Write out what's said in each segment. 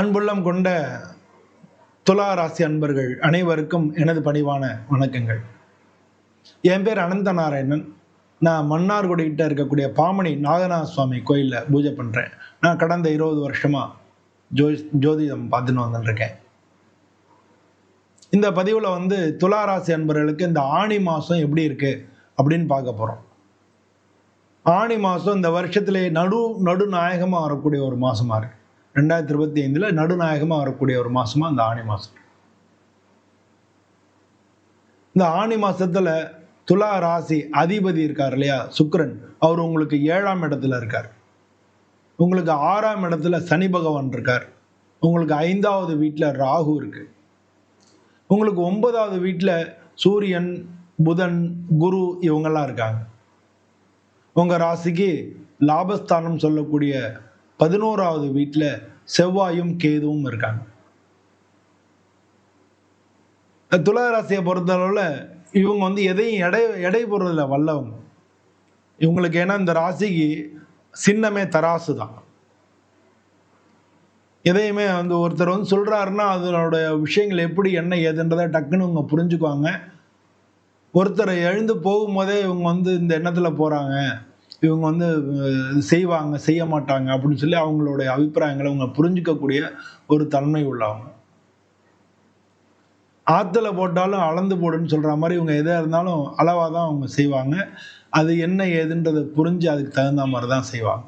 அன்புள்ளம் கொண்ட துலா ராசி அன்பர்கள் அனைவருக்கும் எனது பணிவான வணக்கங்கள். என் பேர் அனந்த நாராயணன் நான் மன்னார்குடிகிட்ட இருக்கக்கூடிய பாமணி நாகநாத சுவாமி கோயிலில் பூஜை பண்ணுறேன் நான் கடந்த இருபது வருஷமாக ஜோ ஜோதிடம் பார்த்துன்னு வந்துட்டுருக்கேன். இந்த பதிவில் வந்து துலா ராசி அன்பர்களுக்கு இந்த ஆணி மாதம் எப்படி இருக்குது அப்படின்னு பார்க்க போகிறோம் ஆணி மாதம் இந்த வருஷத்திலே நடு நடுநாயகமாக வரக்கூடிய ஒரு மாதமாக இருக்குது ரெண்டாயிரத்தி இருபத்தி ஐந்தில் நடுநாயகமாக வரக்கூடிய ஒரு மாதமாக அந்த ஆணி மாதம் இந்த ஆணி மாதத்தில் துலா ராசி அதிபதி இருக்கார் இல்லையா? சுக்ரன் அவர் உங்களுக்கு ஏழாம் இடத்துல இருக்கார். உங்களுக்கு ஆறாம் இடத்துல சனி பகவான் இருக்கார். உங்களுக்கு ஐந்தாவது வீட்டில் ராகு இருக்கு. உங்களுக்கு ஒன்பதாவது வீட்டில் சூரியன் புதன் குரு இவங்கெல்லாம் இருக்காங்க. உங்க ராசிக்கு லாபஸ்தானம் சொல்லக்கூடிய பதினோராவது வீட்டில் செவ்வாயும் கேதுவும் இருக்காங்க. துளாராசியை பொறுத்தளவில் இவங்க வந்து எதையும் எடை எடை போடுறதில்ல வல்லவங்க. இவங்களுக்கு ஏன்னா இந்த ராசிக்கு சின்னமே தராசு தான். எதையுமே வந்து ஒருத்தர் வந்து சொல்கிறாருன்னா அதனோட விஷயங்கள் எப்படி என்ன ஏதுன்றதை டக்குன்னு இவங்க புரிஞ்சுக்குவாங்க. ஒருத்தர் எழுந்து போகும்போதே இவங்க வந்து இந்த எண்ணத்தில் போகிறாங்க இவங்க வந்து செய்வாங்க செய்ய மாட்டாங்க அப்படின்னு சொல்லி அவங்களுடைய அபிப்பிராயங்களை அவங்க புரிஞ்சுக்கக்கூடிய ஒரு தன்மை உள்ளவங்க. ஆற்றுல போட்டாலும் அளந்து போடுன்னு சொல்ற மாதிரி இவங்க எதாக இருந்தாலும் அளவாக தான் அவங்க செய்வாங்க. அது என்ன ஏதுன்றதை புரிஞ்சு அதுக்கு தகுந்த மாதிரி தான் செய்வாங்க.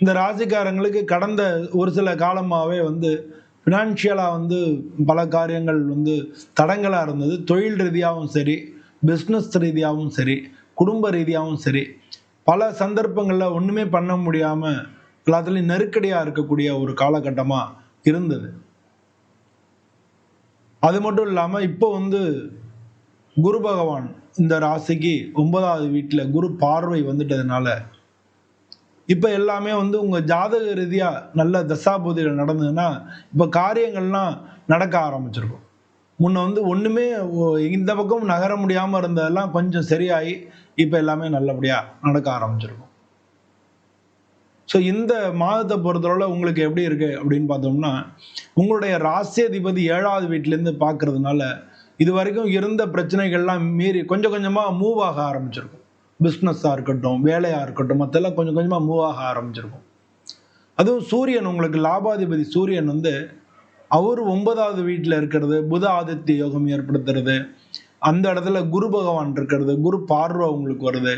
இந்த ராசிக்காரங்களுக்கு கடந்த ஒரு சில காலமாகவே வந்து ஃபினான்ஷியலாக வந்து பல காரியங்கள் வந்து தடங்களாக இருந்தது. தொழில் ரீதியாகவும் சரி பிஸ்னஸ் ரீதியாகவும் சரி குடும்ப ரீதியாகவும் சரி பல சந்தர்ப்பங்களில் ஒன்றுமே பண்ண முடியாமல் எல்லாத்துலேயும் நெருக்கடியாக இருக்கக்கூடிய ஒரு காலகட்டமாக இருந்தது. அது மட்டும் இல்லாமல் இப்போ வந்து குரு பகவான் இந்த ராசிக்கு ஒன்பதாவது வீட்டில் குரு பார்வை வந்துட்டதுனால இப்போ எல்லாமே வந்து உங்கள் ஜாதக ரீதியாக நல்ல தசாபூதிகள் நடந்ததுன்னா இப்போ காரியங்கள்லாம் நடக்க ஆரம்பிச்சிருக்கும். முன்ன வந்து ஒன்றுமே இந்த பக்கம் நகர முடியாமல் இருந்ததெல்லாம் கொஞ்சம் சரியாகி இப்போ எல்லாமே நல்லபடியாக நடக்க ஆரம்பிச்சிருக்கும். ஸோ இந்த மாதத்தை பொறுத்தளவில் உங்களுக்கு எப்படி இருக்கு அப்படின்னு பார்த்தோம்னா உங்களுடைய ராசியாதிபதி ஏழாவது வீட்டிலேருந்து பார்க்கறதுனால இது வரைக்கும் இருந்த பிரச்சனைகள்லாம் மீறி கொஞ்சம் கொஞ்சமாக மூவ் ஆக ஆரம்பிச்சிருக்கும். பிஸ்னஸாக இருக்கட்டும் வேலையாக இருக்கட்டும் மற்றெல்லாம் கொஞ்சம் கொஞ்சமாக மூவ் ஆக ஆரம்பிச்சிருக்கும். அதுவும் சூரியன் உங்களுக்கு லாபாதிபதி சூரியன் வந்து அவர் ஒன்பதாவது வீட்டில் இருக்கிறது புத ஆதித்ய யோகம் ஏற்படுத்துறது. அந்த இடத்துல குரு பகவான் இருக்கிறது குரு பார்வை உங்களுக்கு வருது.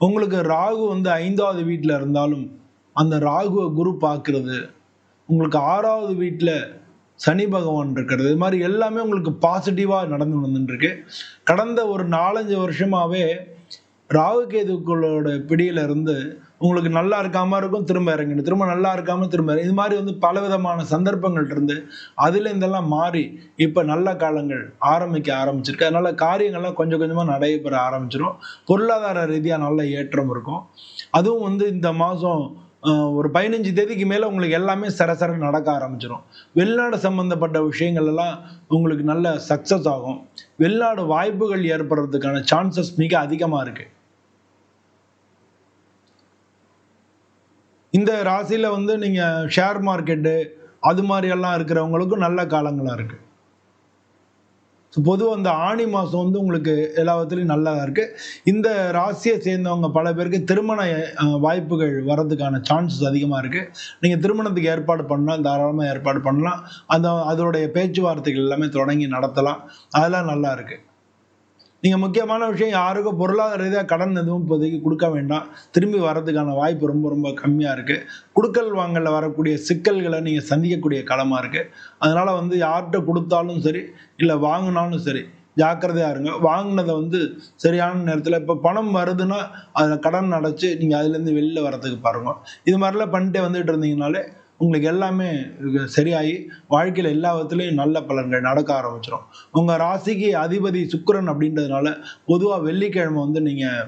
உங்களுக்கு ராகு வந்து ஐந்தாவது வீட்டில் இருந்தாலும் அந்த ராகுவை குரு பார்க்கறது. உங்களுக்கு ஆறாவது வீட்டில் சனி பகவான் இருக்கிறது. இது மாதிரி எல்லாமே உங்களுக்கு பாசிட்டிவாக நடந்து வந்துட்டுருக்கு கடந்த ஒரு நாலஞ்சு வருஷமாகவே ராகு கேதுக்களோட பிடியில இருந்து உங்களுக்கு நல்லா இருக்காம இருக்கும் திரும்ப இறங்கிடும் திரும்ப நல்லா இருக்காம திரும்ப இது மாதிரி வந்து பல விதமான சந்தர்ப்பங்கள் இருந்து அதுல இருந்தெல்லாம் மாறி இப்ப நல்ல காலங்கள் ஆரம்பிக்க ஆரம்பிச்சிருக்கு. அதனால காரியங்கள்லாம் கொஞ்சம் கொஞ்சமா நடைபெற ஆரம்பிச்சிடும் பொருளாதார ரீதியா நல்ல ஏற்றம் இருக்கும். அதுவும் வந்து இந்த மாசம் ஒரு பதினஞ்சு தேதிக்கு மேல உங்களுக்கு எல்லாமே சரசர நடக்க ஆரம்பிச்சிடும் வெளிநாடு சம்பந்தப்பட்ட விஷயங்கள் எல்லாம் உங்களுக்கு நல்ல சக்சஸ் ஆகும். வெளிநாடு வாய்ப்புகள் ஏற்படுறதுக்கான சான்சஸ் மிக அதிகமா இருக்கு. இந்த ராசியில் வந்து நீங்கள் ஷேர் மார்க்கெட்டு அது மாதிரியெல்லாம் இருக்கிறவங்களுக்கும் நல்ல காலங்களாக இருக்குது ஸோ பொதுவாக அந்த ஆணி மாதம் வந்து உங்களுக்கு எல்லா விதத்துலையும் நல்லா இந்த ராசியை சேர்ந்தவங்க பல பேருக்கு திருமண வாய்ப்புகள் வர்றதுக்கான சான்சஸ் அதிகமாக இருக்குது நீங்கள் திருமணத்துக்கு ஏற்பாடு பண்ணால் தாராளமாக ஏற்பாடு பண்ணலாம். அந்த அதோடைய பேச்சுவார்த்தைகள் எல்லாமே தொடங்கி நடத்தலாம். அதெல்லாம் நல்லா இருக்குது நீங்கள் முக்கியமான விஷயம் யாருக்கும் பொருளாதார ரீதியாக கடன் எதுவும் இப்போதைக்கு கொடுக்க வேண்டாம். திரும்பி வர்றதுக்கான வாய்ப்பு ரொம்ப ரொம்ப கம்மியாக இருக்குது குடுக்கல் வாங்கல வரக்கூடிய சிக்கல்களை நீங்கள் சந்திக்கக்கூடிய களமாக இருக்குது அதனால் வந்து யார்கிட்ட கொடுத்தாலும் சரி இல்லை வாங்கினாலும் சரி ஜாக்கிரதையாக இருங்க. வாங்கினதை வந்து சரியான நேரத்தில் இப்போ பணம் வருதுன்னா அதில் கடன் அடைச்சி நீங்கள் அதுலேருந்து வெளில வரத்துக்கு பாருங்க. இது மாதிரிலாம் பண்ணிட்டே வந்துட்டு இருந்தீங்கனாலே உங்களுக்கு எல்லாமே சரியாகி வாழ்க்கையில் எல்லா விதத்துலையும் நல்ல பலன்கள் நடக்க ஆரம்பிச்சிடும் உங்கள் ராசிக்கு அதிபதி சுக்கரன் அப்படின்றதுனால பொதுவாக வெள்ளிக்கிழமை வந்து நீங்கள்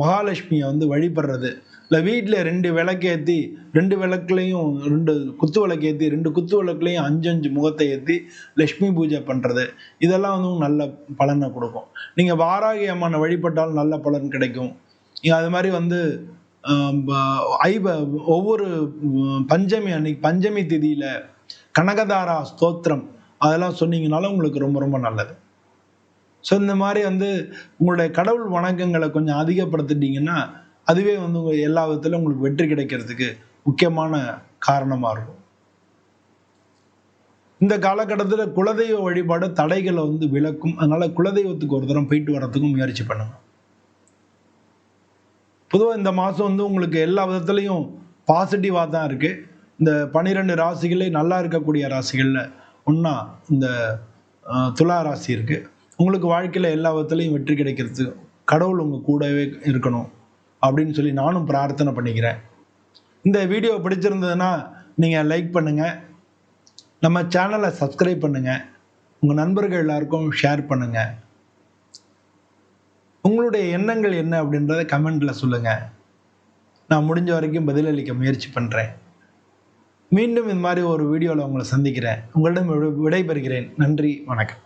மகாலட்சுமியை வந்து வழிபடுறது. இல்லை வீட்டில் ரெண்டு விளக்கேற்றி ரெண்டு விளக்குலையும் ரெண்டு குத்து விளக்கேற்றி ரெண்டு குத்து விளக்குலையும் அஞ்சு அஞ்சு முகத்தை ஏற்றி லக்ஷ்மி பூஜை பண்ணுறது இதெல்லாம் வந்து உங்களுக்கு நல்ல பலனை கொடுக்கும். நீங்கள் வாராகி அம்மனை வழிபட்டாலும் நல்ல பலன் கிடைக்கும். நீங்கள் அது மாதிரி வந்து ஐவ ஒவ்வொரு பஞ்சமி அன்னைக்கு பஞ்சமி திதியில கனகதாரா ஸ்தோத்திரம் அதெல்லாம் சொன்னீங்கனாலும் உங்களுக்கு ரொம்ப ரொம்ப நல்லது. ஸோ இந்த மாதிரி வந்து உங்களுடைய கடவுள் வணக்கங்களை கொஞ்சம் அதிகப்படுத்திட்டீங்கன்னா அதுவே வந்து உங்கள் எல்லா விதத்திலும் உங்களுக்கு வெற்றி கிடைக்கிறதுக்கு முக்கியமான காரணமாக இருக்கும். இந்த காலகட்டத்தில் குலதெய்வ வழிபாடு தடைகளை வந்து விளக்கும். அதனால குலதெய்வத்துக்கு ஒரு தரம் போயிட்டு வர்றதுக்கும் முயற்சி பண்ணுங்க. பொதுவாக இந்த மாதம் வந்து உங்களுக்கு எல்லா விதத்துலேயும் பாசிட்டிவாக தான் இருக்குது இந்த பன்னிரெண்டு ராசிகளே நல்லா இருக்கக்கூடிய ராசிகளில் ஒன்றா இந்த துலா ராசி இருக்குது உங்களுக்கு வாழ்க்கையில் எல்லா விதத்துலையும் வெற்றி கிடைக்கிறது. கடவுள் உங்கள் கூடவே இருக்கணும் அப்படின்னு சொல்லி நானும் பிரார்த்தனை பண்ணிக்கிறேன். இந்த வீடியோ பிடிச்சிருந்ததுன்னா நீங்கள் லைக் பண்ணுங்கள் நம்ம சேனலை சப்ஸ்கிரைப் பண்ணுங்கள் உங்கள் நண்பர்கள் எல்லாருக்கும் ஷேர் பண்ணுங்கள் உங்களுடைய எண்ணங்கள் என்ன அப்படின்றத கமெண்ட்டில் சொல்லுங்கள் நான் முடிஞ்ச வரைக்கும் பதிலளிக்க முயற்சி பண்ணுறேன் மீண்டும் இந்த மாதிரி ஒரு வீடியோவில் உங்களை சந்திக்கிறேன். உங்களிடம் விடைபெறுகிறேன். நன்றி வணக்கம்.